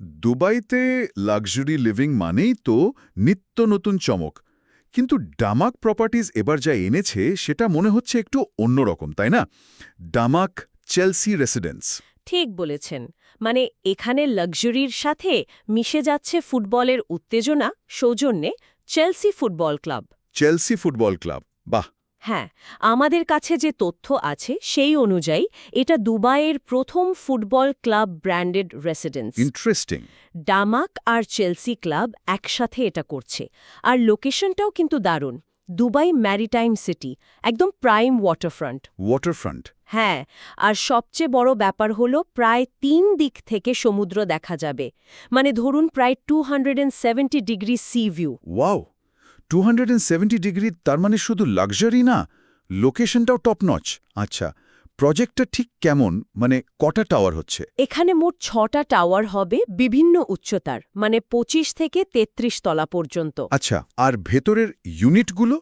দুবাইতে luxury living মানেই তো নিত্য নতুন চমক। কিন্তু ডামাক প্রপার্টিজ এবার যা এনেছে সেটা মনে হচ্ছে একটু অন্যরকম তাই না? ডামাক চেলসি রেসিডেন্স ঠিক বলেছেন। মানে এখানে লাক্সারির সাথে মিশে যাচ্ছে ফুটবলের উত্তেজনা সৌজন্যে Chelsea football club Chelsea football club বাহ! হ্যাঁ আমাদের কাছে যে তথ্য আছে সেই অনুযায়ী এটা দুবাইয়ের প্রথম football club branded residence. Interesting Damac আর চেলসি ক্লাব একসাথে এটা করছে। আর লোকেশনটাও কিন্তু দারুণ। দুবাই ম্যারিটাইম সিটি একদম প্রাইম ওয়াটারফ্রন্ট। ওয়াটারফ্রন্ট হ্যাঁ আর সবচেয়ে বড় ব্যাপার হলো প্রায় তিন দিক থেকে সমুদ্র দেখা যাবে। মানে ধরুন প্রায় two degree sea view wow two degree তার মানে শুধু লাক্সারি না লোকেশনটাও টপ নচ আচ্ছা প্রজেক্টটা ঠিক কেমন? মানে কটা টাওয়ার হচ্ছে? এখানে মোট ছটা টাওয়ার হবে বিভিন্ন উচ্চতার মানে ২৫ থেকে ৩৩ তলা পর্যন্ত। আচ্ছা আর ভেতরের ইউনিটগুলো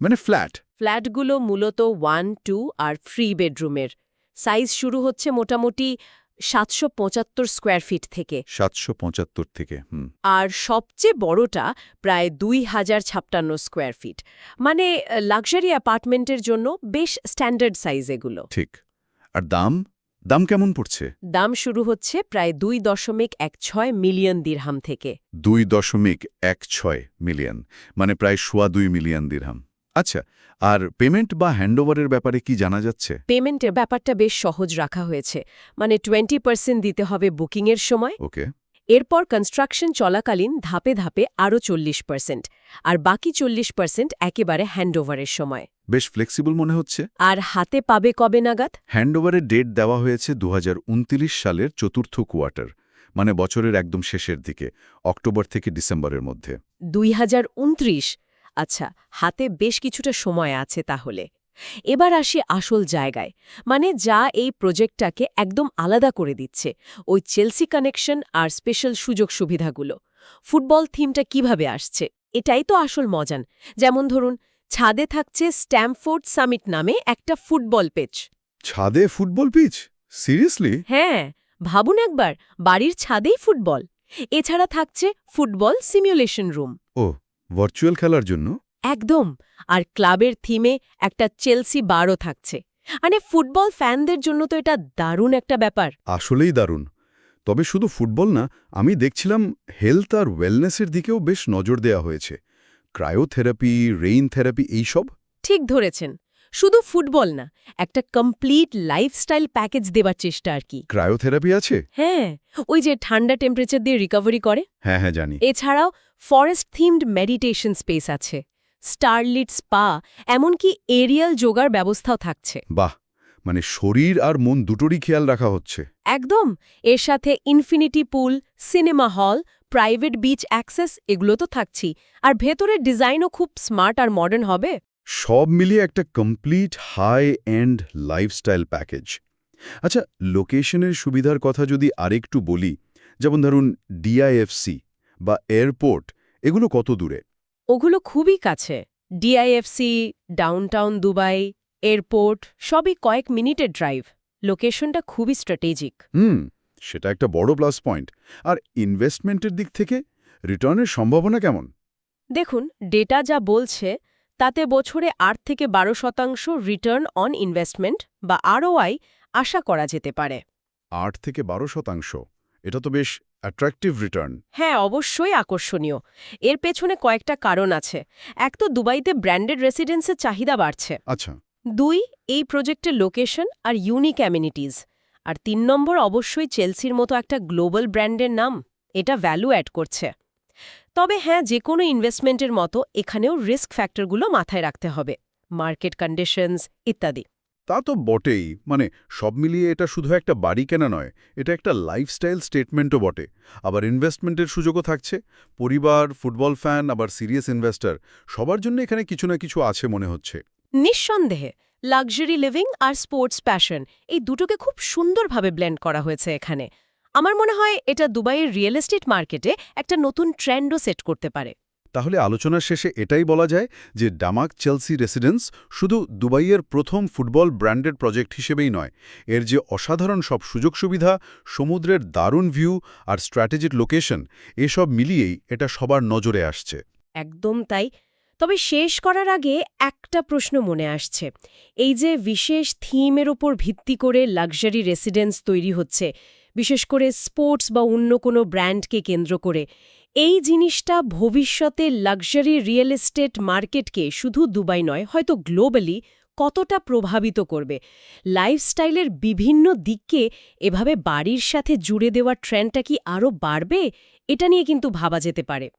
মানে ফ্ল্যাট ফ্ল্যাটগুলো মূলত ওয়ান টু আর ফ্রি বেডরুমের সাইজ শুরু হচ্ছে মোটামুটি সাতশো পঁচাত্তর স্কোয়ার ফিট থেকে। সাতশো পঁচাত্তর থেকে হুম। আর সবচেয়ে বড়টা প্রায় দুই হাজার ছাপ্টান্ন স্কোয়ার ফিট। মানে লাক্সারি অ্যাপার্টমেন্টের জন্য বেশ স্ট্যান্ডার্ড সাইজ এগুলো। ঠিক। আর দাম? দাম কেমন পড়ছে? দাম শুরু হচ্ছে প্রায় দুই দশমিক এক ছয় মিলিয়ন দিরহাম থেকে। দুই দশমিক এক ছয় মিলিয়ন মানে প্রায় সোয়া দুই মিলিয়ন দিরহাম। আচ্ছা আর পেমেন্ট বা হ্যান্ডওভারের ব্যাপারে কি জানা যাচ্ছে? পেমেন্টের ব্যাপারটা বেশ সহজ রাখা হয়েছে। মানে টোয়েন্টি পার্সেন্ট দিতে হবে বুকিংয়ের সময়। ওকে এরপর কনস্ট্রাকশন চলাকালীন ধাপে ধাপে আরও চল্লিশ পার্সেন্ট আর বাকি চল্লিশ পার্সেন্ট একেবারে হ্যান্ডওভারের সময়। বেশ ফ্লেক্সিবল মনে হচ্ছে। আর হাতে পাবে কবে নাগাদ? হ্যান্ডওভারের ডেট দেওয়া হয়েছে দু হাজার উনত্রিশ সালের চতুর্থ কোয়ার্টার মানে বছরের একদম শেষের দিকে অক্টোবর থেকে ডিসেম্বরের মধ্যে। দুই হাজার উনত্রিশ আচ্ছা হাতে বেশ কিছুটা সময় আছে তাহলে। এবার আসি আসল জায়গায় মানে যা এই প্রজেক্টটাকে একদম আলাদা করে দিচ্ছে ওই চেলসি কানেকশন আর স্পেশাল সুযোগ সুবিধাগুলো। ফুটবল থিমটা কীভাবে আসছে এটাই তো আসল মজান। যেমন ধরুন ছাদে থাকছে স্ট্যামফোর্ড সামিট নামে একটা ফুটবল পেচ। ছাদে ফুটবল পিচ? সিরিয়াসলি? হ্যাঁ ভাবুন একবার বাড়ির ছাদেই ফুটবল। এছাড়া থাকছে ফুটবল সিমিউলেশন রুম। ও ভার্চুয়াল খেলার জন্য? একদম। আর ক্লাবের থিমে একটা চেলসি বারও থাকছে। মানে ফুটবল ফ্যানদের জন্য তো এটা দারুণ একটা ব্যাপার। আসলেই দারুণ। তবে শুধু ফুটবল না আমি দেখছিলাম হেলথ আর ওয়েলনেসের দিকেও বেশ নজর দেয়া হয়েছে। ক্রায়োথেরাপি রেইন থেরাপি এইসব? ঠিক ধরেছেন। শুধু ফুটবল না একটা কমপ্লিট লাইফস্টাইল প্যাকেজ দেবার চেষ্টা আর কি। ক্রায়োথেরাপি আছে? হ্যাঁ ওই যে ঠান্ডা টেম্পারেচার দিয়ে রিকভারি করে। হ্যাঁ হ্যাঁ জানি। এছাড়াও ফরেস্ট থিমড মেডিটেশন স্পেস আছে। স্টারলিট স্পা এমনকি এরিয়াল যোগার ব্যবস্থাও থাকছে। বাহ মানে শরীর আর মন দুটোরই খেয়াল রাখা হচ্ছে। একদম এর সাথে infinity pool cinema hall private beach access এগুলো তো থাকছি আর ভেতরের ডিজাইনও খুব স্মার্ট আর মডার্ন হবে। সব মিলিয়ে একটা complete high end lifestyle package আচ্ছা লোকেশনের সুবিধার কথা যদি আরেকটু বলি যেমন ধরুন ডিআইএফসি বা এয়ারপোর্ট এগুলো কত দূরে? ওগুলো খুবই কাছে। ডিআইএফসি ডাউনটাউন দুবাই এয়ারপোর্ট সবই কয়েক মিনিটের ড্রাইভ লোকেশনটা খুবই স্ট্র্যাটেজিক হুম সেটা একটা বড় প্লাস পয়েন্ট আর ইনভেস্টমেন্টের দিক থেকে রিটার্নের সম্ভাবনা কেমন? দেখুন ডেটা যা বলছে তাতে বছরে আট থেকে বারো শতাংশ রিটার্ন অন ইনভেস্টমেন্ট বা আরওআই আশা করা যেতে পারে। আট থেকে বারো শতাংশ? এটা তো বেশ অ্যাট্রাকটিভ রিটার্ন হ্যাঁ অবশ্যই আকর্ষণীয়। এর পেছনে কয়েকটা কারণ আছে। এক তো দুবাইতে ব্র্যান্ডেড রেসিডেন্সের চাহিদা বাড়ছে। আচ্ছা। দুই এই প্রজেক্টের লোকেশন আর ইউনিক অ্যামিনিটিজ আর তিন নম্বর অবশ্যই চেলসির মতো একটা গ্লোবাল ব্র্যান্ডের নাম। এটা ভ্যালু অ্যাড করছে। তবে হ্যাঁ যে কোনো ইনভেস্টমেন্টের মতো এখানেও রিস্ক ফ্যাক্টরগুলো মাথায় রাখতে হবে। মার্কেট কন্ডিশনস ইত্যাদি। তা তো বটেই। মানে সব মিলিয়ে এটা শুধু একটা বাড়ি কেনা নয় এটা একটা লাইফস্টাইল স্টেটমেন্টও বটে। আবার ইনভেস্টমেন্টের সুযোগও থাকছে। পরিবার ফুটবল ফ্যান আবার সিরিয়াস ইনভেস্টর সবার জন্য এখানে কিছু না কিছু আছে মনে হচ্ছে। নিঃসন্দেহে লাক্সারি লিভিং আর স্পোর্টস প্যাশন এই দুটোকে খুব সুন্দরভাবে ব্লেন্ড করা হয়েছে এখানে। আমার মনে হয় এটা দুবাইয়ের রিয়েল এস্টেট মার্কেটে একটা নতুন ট্রেন্ডও সেট করতে পারে। তাহলে আলোচনার শেষে এটাই বলা যায় যে ডামাক চেলসি রেসিডেন্স শুধু দুবাইয়ের প্রথম ফুটবল ব্র্যান্ডেড প্রজেক্ট হিসেবেই নয় এর যে অসাধারণ সব সুযোগ সুবিধা সমুদ্রের দারুণ ভিউ আর স্ট্র্যাটেজিক লোকেশন এসব মিলিয়েই এটা সবার নজরে আসছে। একদম তাই। তবে শেষ করার আগে একটা প্রশ্ন মনে আসছে। এই যে বিশেষ থিমের ওপর ভিত্তি করে লাক্সারি রেসিডেন্স তৈরি হচ্ছে বিশেষ করে স্পোর্টস বা অন্য কোনো ব্র্যান্ডকে কেন্দ্র করে। এই জিনিসটা ভবিষ্যতে লাক্সারি রিয়েল এস্টেট মার্কেটকে শুধু দুবাই নয়, হয়তো গ্লোবালি কতটা প্রভাবিত করবে। লাইফস্টাইলের বিভিন্ন দিককে এভাবে বাড়ির সাথে জুড়ে দেওয়ার ট্রেন্ডটা কি আরও বাড়বে? এটা নিয়ে কিন্তু ভাবা যেতে পারে।